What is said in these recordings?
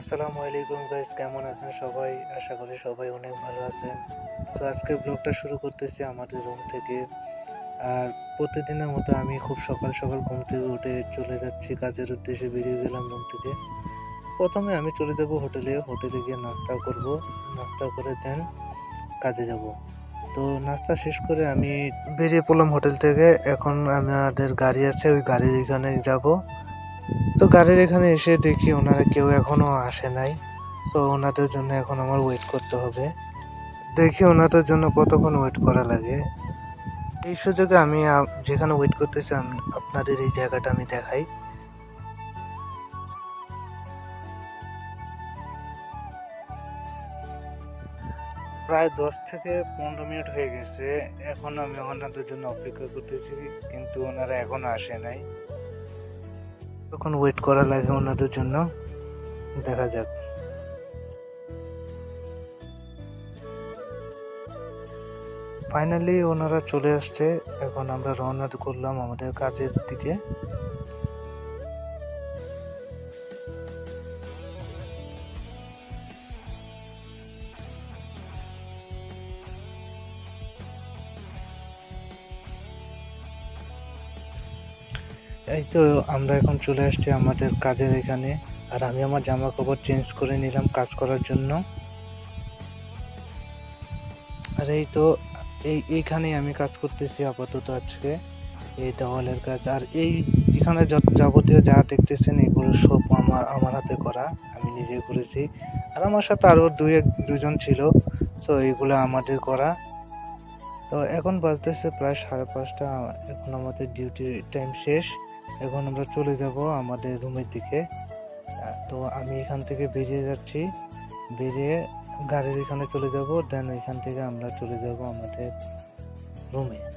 আসসালামু আলাইকুম গাইস কেমন আছেন সবাই? আশা করি সবাই অনেক ভালো আছেন। তো আজকে ব্লগটা শুরু করতেছি আমাদের রুম থেকে। আর প্রতিদিনের মতো আমি খুব সকাল সকাল ঘুম থেকে উঠে চলে যাচ্ছি কাজের উদ্দেশ্যে, বেরিয়ে গেলাম রুম থেকে। প্রথমে আমি চলে যাব হোটেলে হোটেলে গিয়ে নাস্তা করব। নাস্তা করে দেন কাজে যাব। তো নাস্তা শেষ করে আমি বেরিয়ে পড়লাম হোটেল থেকে। এখন আমাদের গাড়ি আছে, ওই গাড়ির এখানে যাব। তো গাড়ির এখানে এসে দেখি ওনারা কেউ এখনও আসে নাই। সো ওনাদের জন্য এখন আমার ওয়েট করতে হবে। দেখি ওনাদের জন্য কতক্ষণ ওয়েট করা লাগে। এই সুযোগে আমি যেখানে ওয়েট করতেছি, আমি, আপনাদের এই জায়গাটা আমি দেখাই। প্রায় দশ থেকে পনেরো মিনিট হয়ে গেছে। এখন আমি ওনাদের জন্য অপেক্ষা করতেছি, কিন্তু ওনারা এখনও আসে নাই। তখন ওয়েট করা লাগে ওনাদের জন্য। দেখা যাক। ফাইনালি ওনারা চলে আসছে। এখন আমরা রওনা করলাম আমাদের কাজের দিকে। এই তো আমরা এখন চলে আসছি আমাদের কাজের এখানে। আর আমি আমার জামা কাপড় চেঞ্জ করে নিলাম কাজ করার জন্য। আর এই তো, এই এইখানেই আমি কাজ করতেছি আপাতত আজকে। এই দেওয়ালের কাজ। আর এই এখানে যত যাবতীয় যা দেখতেছেন, এগুলো সব আমার আমার হাতে করা। আমি নিজে করেছি। আর আমার সাথে আরও দুই এক, দুজন ছিল। সো এইগুলো আমাদের করা। তো এখন বাজতেছে প্রায় সাড়ে পাঁচটা। এখন আমাদের ডিউটি টাইম শেষ। এখন আমরা চলে যাব আমাদের রুমের দিকে। তো আমি এখান থেকে বেরিয়ে যাচ্ছি। বেরিয়ে গাড়ির এখানে চলে যাব দেন এখান থেকে আমরা চলে যাব আমাদের রুমে।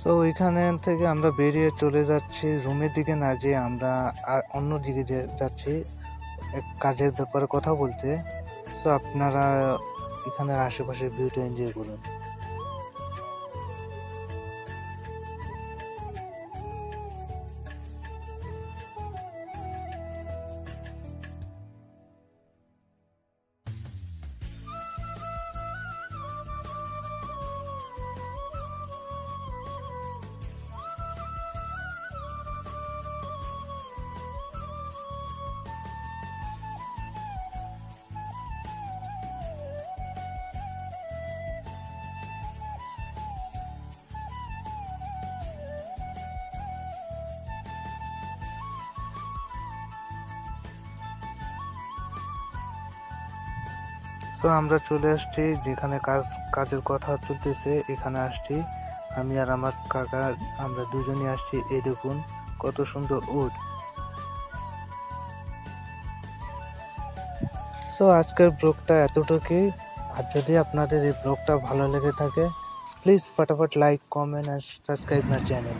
সো ওইখান থেকে আমরা বেরিয়ে চলে যাচ্ছি। রুমের দিকে না যেয়ে আমরা আর অন্য দিকে যাচ্ছি, এক কাজের ব্যাপারে কথা বলতে। সো আপনারা এখানে আশেপাশের ভিউটা এনজয় করুন। সো আমরা চলে আসছি, যেখানে কাজ, কাজের কথা চলতেছে, এখানে আসছি। আমি আর আমার কাকা, আমরা দুজনই আসছি, এই দেখুন কত সুন্দর উড সো আজকের ব্লগটা এতটুকুই। আর যদি আপনাদের এই ব্লগটা ভালো লেগে থাকে প্লিজ ফটাফট লাইক কমেন্ট আর সাবস্ক্রাইব মাই চ্যানেল